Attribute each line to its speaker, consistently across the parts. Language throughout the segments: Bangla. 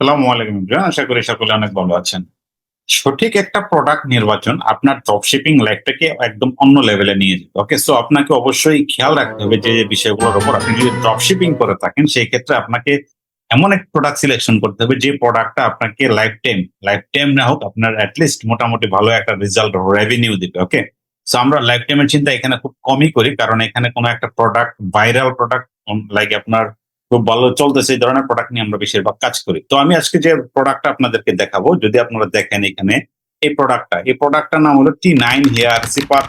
Speaker 1: সালামু আলাইকুম। আশা করি সকলে অনেক ভালো আছেন সঠিক একটা প্রোডাক্ট নির্বাচন আপনার ড্রপশিপিং লাইফটাকে একদম অন্য লেভেলে নিয়ে যাবে ওকে সো আপনাকে অবশ্যই খেয়াল রাখতে হবে যে বিষয়গুলোর উপর আপনি যদি ড্রপশিপিং করে থাকেন, সেই ক্ষেত্রে আপনাকে এমন এক প্রোডাক্ট সিলেকশন করতে হবে যে প্রোডাক্টটা আপনাকে লাইফ টাইম লাইফ টাইম না হোক, আপনার অ্যাটলিস্ট মোটামুটি ভালো একটা রেজাল্ট রেভিনিউ দিবে ওকে সো আমরা লাইফ টাইমের চিন্তা এখানে খুব কমই করি, কারণ এখানে কোনো একটা প্রোডাক্ট ভাইরাল প্রোডাক্ট লাইক আপনার খুব ভালো চলতেছে এই ধরনের প্রোডাক্ট নিয়ে আমরা বেশিরভাগ কাজ করি। তো আমি আজকে যে প্রোডাক্টটা আপনাদেরকে দেখাবো, যদি আপনারা দেখেন এখানে, এই প্রোডাক্টটা এই প্রোডাক্টটার নাম হলো T nine hair clipper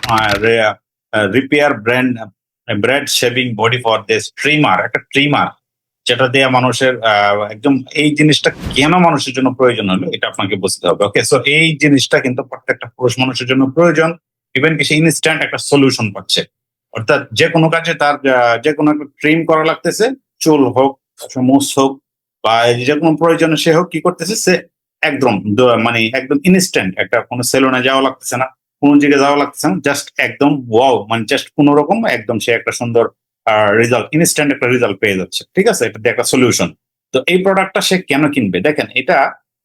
Speaker 1: repair brand beard shaving body for this trimmer একটা ট্রিমার যেটা দিয়ে মানুষের একদম এই জিনিসটা কেন মানুষের জন্য প্রয়োজন হলো, এটা আপনাকে বুঝতে হবে ওকে সো এই জিনিসটা কিন্তু প্রত্যেকটা পুরুষ মানুষের জন্য প্রয়োজন ইভেন কি সে ইনস্ট্যান্ট একটা সলিউশন পাচ্ছে। অর্থাৎ যে কোনো কাজে তার যে কোনো একটা ট্রিম করা লাগতেছে চুল হোক, মুস হোক বা যে কোনো প্রয়োজনে সে হোক, কি করতেছে? সে একদম মানে একদম ইনস্ট্যান্ট একটা কোনো সেলুনে যাওয়া লাগতেছে না, কোনো জায়গায় যাওয়া লাগতেছে না জাস্ট একদম ওয়াও মানে জাস্ট কোনো রকম একদম সে একটা সুন্দর রেজাল্ট ইনস্ট্যান্ট একটা রেজাল্ট পেয়ে যাচ্ছে, ঠিক আছে? এটা একটা সলিউশন তো এই প্রোডাক্টটা সে কেন কিনবে? দেখেন, এটা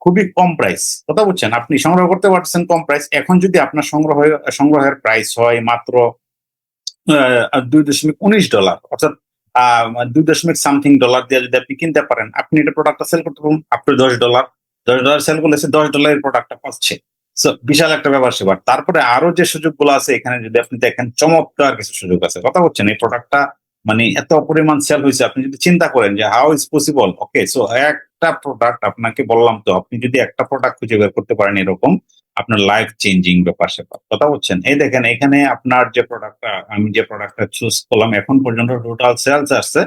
Speaker 1: খুবই কম প্রাইস কথা বলছেন আপনি সংগ্রহ করতে পারছেন কম প্রাইস এখন যদি আপনার সংগ্রহ, সংগ্রহের প্রাইস হয় মাত্র দুই দশমিক উনিশ ডলার অর্থাৎ দুই দশমিক সামথিং ডলার দিয়ে যদি আপনি কিনতে পারেন আপনি এটা প্রোডাক্টটা সেল করতে পারেন আপনি দশ ডলার দশ ডলার সেল করলে সে দশ ডলারের প্রোডাক্টটা পাচ্ছে। So, বিশাল একটা ব্যাপার সেবার। তারপরে আরও যে সুযোগগুলো আছে এখানে যদি আপনি দেখেন চমৎকার কিছু সুযোগ আছে। কথা বলছেন এই প্রোডাক্টটা মানে এত পরিমাণ সেল হয়েছে আপনি যদি চিন্তা করেন যে how is possible okay so একটা প্রোডাক্ট আপনাকে বললাম তো আপনি যদি একটা প্রোডাক্ট খুঁজে বের করতে পারেন এরকম আপনার লাইফ চেঞ্জিং ব্যাপার সেপার কথা বলছেন এই দেখেন, এখানে আপনার যে প্রোডাক্টটা আমি যে প্রোডাক্টটা চুজ করলাম, এখন পর্যন্ত টোটাল সেলস আসছে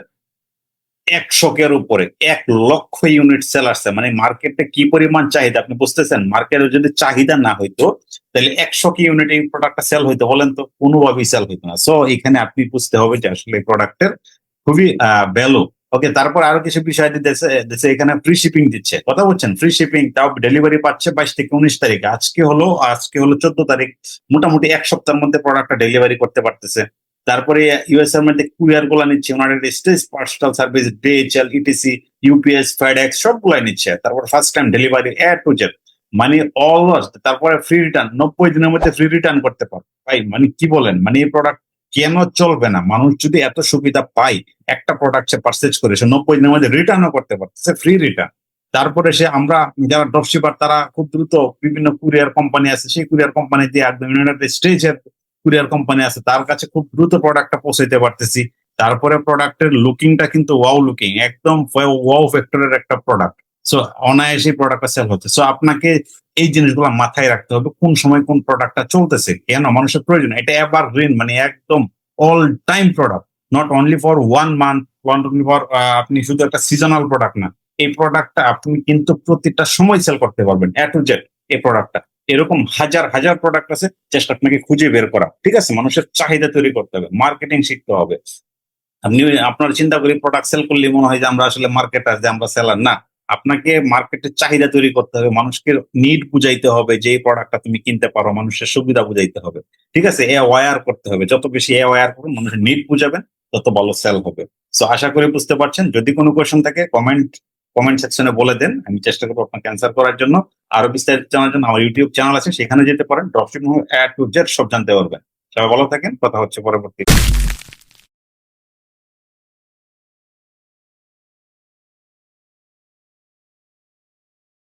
Speaker 1: একশোকের উপরে, এক লক্ষ ইউনিট সেল আসছে। মানে মার্কেটে কি পরিমাণ চাহিদা? আপনি বুঝতেছেন? মার্কেটে যদি চাহিদা না হইতো, তাহলে একশো কি ইউনিট এই প্রোডাক্টটা সেল হইতো বলেন তো? কোনোভাবেই সেল হইতো না। সো এখানে আপনি বুঝতে হবে যে আসলে প্রোডাক্টের খুবই ভ্যালু ওকে তারপর আরও কিছু বিষয় দিতেছে দিচ্ছে এখানে ফ্রি শিপিং দিচ্ছে। কথা বলছেন? ফ্রি শিপিং তাও ডেলিভারি পাচ্ছে বাইশ থেকে উনিশ তারিখ। আজকে হলো আজকে হলো চোদ্দ তারিখ। মোটামুটি এক সপ্তাহের মধ্যে প্রোডাক্টটা ডেলিভারি করতে পারতেছে। তারপরে ইউএস এর মধ্যে কুরিয়ারগুলা নিচ্ছে, owner stage personal service DHL ETC UPS FedEx সবগুলাই নিচ্ছে। তারপর first time delivery A to Z মানে অলমোস্ট তারপরে ফ্রি রিটার্ন নব্বই দিনের মধ্যে ফ্রি রিটার্ন করতে পারো। ভাই মানে কি বলেন? মানে এই প্রোডাক্ট কেন চলবে না? মানুষ যদি এত সুবিধা পায়, একটা প্রোডাক্ট সে পারচেজ করে, সে নব্বই দিনের মধ্যে রিটার্নও করতে পারতেছে ফ্রি রিটার্ন তারপরে সে আমরা যারা ড্রপশিপার তারা খুব দ্রুত বিভিন্ন কুরিয়ার কোম্পানি আছে, সেই কুরিয়ার কোম্পানি দিয়ে একদম ইউনাইটেড স্টেজের কুরিয়ার কোম্পানি আছে, তার কাছে খুব দ্রুত প্রোডাক্টটা পৌঁছাইতে পারতেছি। তারপরে প্রোডাক্টের লুকিংটা কিন্তু ওয়াও লুকিং একদম ওয়াও ফ্যাক্টরের একটা প্রোডাক্ট সো অনায়াসে প্রোডাক্টটা সেল হচ্ছে। সো আপনাকে এই জিনিসগুলো মাথায় রাখতে হবে, কোন সময় কোন প্রোডাক্টটা চলতেছে, কেন মানুষের প্রয়োজন, এটা এবার ঋণ মানে একদম all time product not only for one month only for আপনি শুধু একটা সিজনাল প্রোডাক্ট না, এই প্রোডাক্টটা আপনি কিন্তু প্রতিটা সময় সেল করতে পারবেন এ টু জেড এই প্রোডাক্টটা এরকম হাজার হাজার প্রোডাক্ট আছে চেষ্টা আপনাকে খুঁজে বের করা, ঠিক আছে? মানুষের চাহিদা তৈরি করতে হবে মার্কেটিং শিখতে হবে। আপনি, আপনার চিন্তা করি প্রোডাক্ট সেল করলে মনে হয় যে আমরা আসলে মার্কেটার যে আমরা সেলার না। আপনাকে মার্কেটের চাহিদা তৈরি করতে হবে, মানুষকে নিড বুঝাইতে হবে যে প্রোডাক্টটা তুমি কিনতে পারো, মানুষের সুবিধা বুঝাইতে হবে। ঠিক আছে? এ ওয়ার করতে হবে। যত বেশি এ ওয়ার করবেন মানুষের নিড বুঝাবেন, তত ভালো সেল হবে। সো আশা করি বুঝতে পারছেন। যদি কোনো কোয়েশন থাকে কমেন্ট কমেন্ট সেকশনে বলে দেন। আমি চেষ্টা করব আপনাকে অ্যান্সার করার জন্য। আরও বিস্তারিত জানার জন্য আমার ইউটিউব চ্যানেল আছে। সেখানে যেতে পারেন। ড্রপশিপিং টু জেড সব জানতে পারবেন। সবাই ভালো থাকেন। কথা হচ্ছে পরবর্তী